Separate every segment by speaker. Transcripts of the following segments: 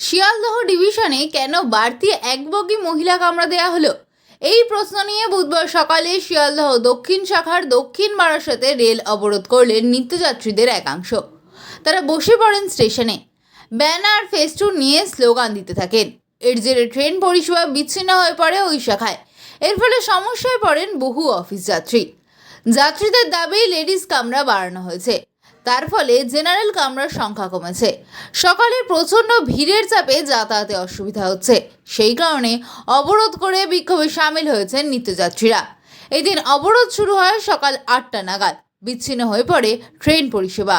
Speaker 1: শিয়ালদহ ডিভিশনে কেন বাড়তি এক বগি মহিলা কামরা দেয়া হলো? এই প্রশ্ন নিয়ে বুধবার সকালে শিয়ালদহ দক্ষিণ শাখার দক্ষিণ বারাসাতে রেল অবরোধ করলেন নিত্যযাত্রীদের একাংশ। তারা বসে পড়েন স্টেশনে। ব্যানার ফেস্টুন নিয়ে স্লোগান দিতে থাকেন। এর জেরে ট্রেন পরিষেবা বিচ্ছিন্ন হয়ে পড়ে ওই শাখায়। এর ফলে সমস্যায় পড়েন বহু অফিস যাত্রী। যাত্রীদের দাবি, লেডিস কামরা বাড়ানো হয়েছে। তার ফলে জেনারেল কামরার সংখ্যা কমেছে। সকালে প্রচণ্ড ভিড়ের চাপে যাতায়াতে অসুবিধা হচ্ছে। সেই কারণে অবরোধ করে বিক্ষোভে সামিল হয়েছেন নিত্যযাত্রীরা। এদিন অবরোধ শুরু হয় সকাল আটটা নাগাদ। বিচ্ছিন্ন হয়ে পড়ে ট্রেন পরিষেবা।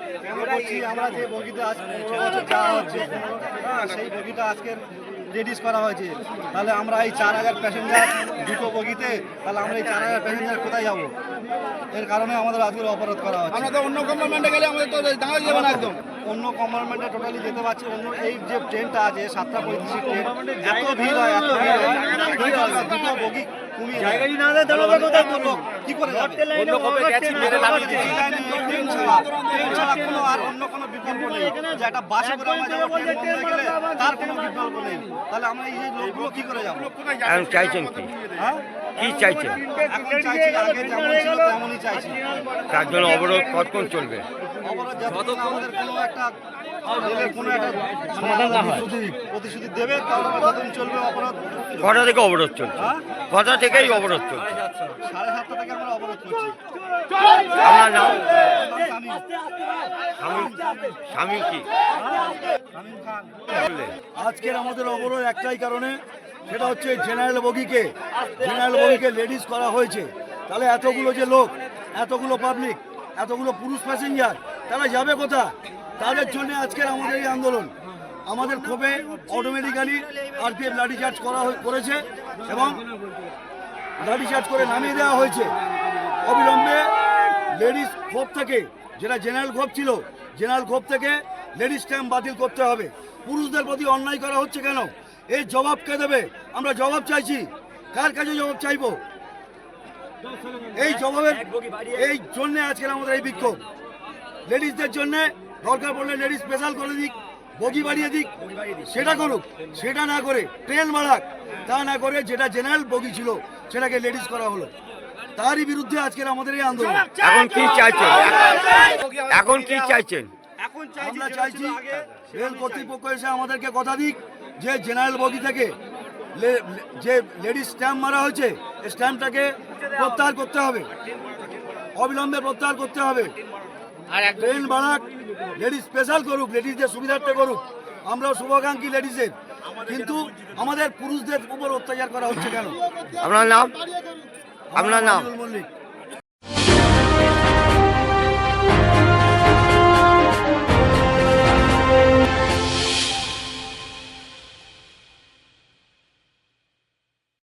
Speaker 2: করছি আমরা যে বগিটা আজ বছর যাওয়া হচ্ছে হ্যাঁ সেই বগিটা আজকে রেডিস করা হয়েছে। তাহলে আমরা এই চার হাজার প্যাসেঞ্জার দুটো বগিতে তাহলে আমরা এই চার হাজার প্যাসেঞ্জার কোথায় যাব? এর কারণে আমাদের আজকে অপরাধ করা হচ্ছে।
Speaker 3: আমরা তো অন্য কম্পার্টমেন্টে গেলে আমাদের তো দাঁড়িয়ে যাবে না একদম।
Speaker 2: অন্য কম্পার্টমেন্টে টোটালি যেতে পারছি অন্য এই যে ট্রেনটা আছে সাতটা পঁয়ত্রিশ ট্রেন এত ভিড় হয় এত ভিড় হয়। দুটো বগি কি করে আর অন্য কোনো বিকল্প নেই। যে একটা বাসে করে আমরা যাব ট্রেন বন্ধ গেলে তার কোনো বিকল্প নেই। তাহলে আমরা এই যে লোকগুলো কি করে যাব?
Speaker 4: চাইছেন কি?
Speaker 2: হ্যাঁ?
Speaker 4: কি
Speaker 2: চাইছে?
Speaker 4: তার জন্য অবরোধ কতক্ষণ চলবে? কটা থেকে অবরোধ চলছে? কটা থেকেই অবরোধ চলছে? আপনার নাম? স্বামী কি?
Speaker 5: আজকের আমাদের অবরোধ একটাই কারণে সেটা হচ্ছে জেনারেল বগিকে জেনারেল বগিকে লেডিস করা হয়েছে। তাহলে এতগুলো যে লোক, এতগুলো পাবলিক এতগুলো পুরুষ প্যাসেঞ্জার তারা যাবে কোথা তাদের জন্য আজকের আমাদের এই আন্দোলন। আমাদের ক্ষোভে অটোমেটিক্যালি আরপিএফ লাঠিচার্জ করা করেছে এবং লাঠিচার্জ করে নামিয়ে দেওয়া হয়েছে। অবিলম্বে লেডিস ক্ষোভ থেকে, যেটা জেনারেল ক্ষোভ ছিল, জেনারেল ক্ষোভ থেকে লেডিস ক্যাম্প বাতিল করতে হবে। পুরুষদের প্রতি অন্যায় করা হচ্ছে কেন? এই জবাব কে দেবে? আমরা জবাব চাইছি। কার কাছে জবাব চাইব? এই জবাবের এই জন্য আজকের আমাদের এই বিক্ষোভ। লেডিসদের জন্য দরকার পড়লে লেডিস স্পেশাল করে দিক বগি বাড়িয়ে দিক। সেটা করুক সেটা না করে ট্রেন বাড়াক তা না করে যেটা জেনারেল বগি ছিল সেটাকে লেডিস করা হলো। তারই বিরুদ্ধে আজকের আমাদের এই আন্দোলন।
Speaker 4: এখন কি চাইছেন? এখন কি চাইছেন?
Speaker 2: এখন
Speaker 5: আমরা চাইছি রেল কর্তৃপক্ষ এসে আমাদেরকে কথা দিক যে জেনারেল বগি থেকে যে লেডিস স্ট্যাম্প মারা হয়েছে স্ট্যাম্পটাকে প্রত্যাহার করতে হবে। অবিলম্বে প্রত্যাহার করতে হবে। ট্রেন বাড়াক লেডিস স্পেশাল করুক লেডিসদের সুবিধার্থে করুক। আমরাও শুভাকাঙ্ক্ষী লেডিসের কিন্তু আমাদের পুরুষদের উপর অত্যাচার করা হচ্ছে কেন?
Speaker 4: আপনার নাম? আপনার নাম?
Speaker 5: মল্লিক।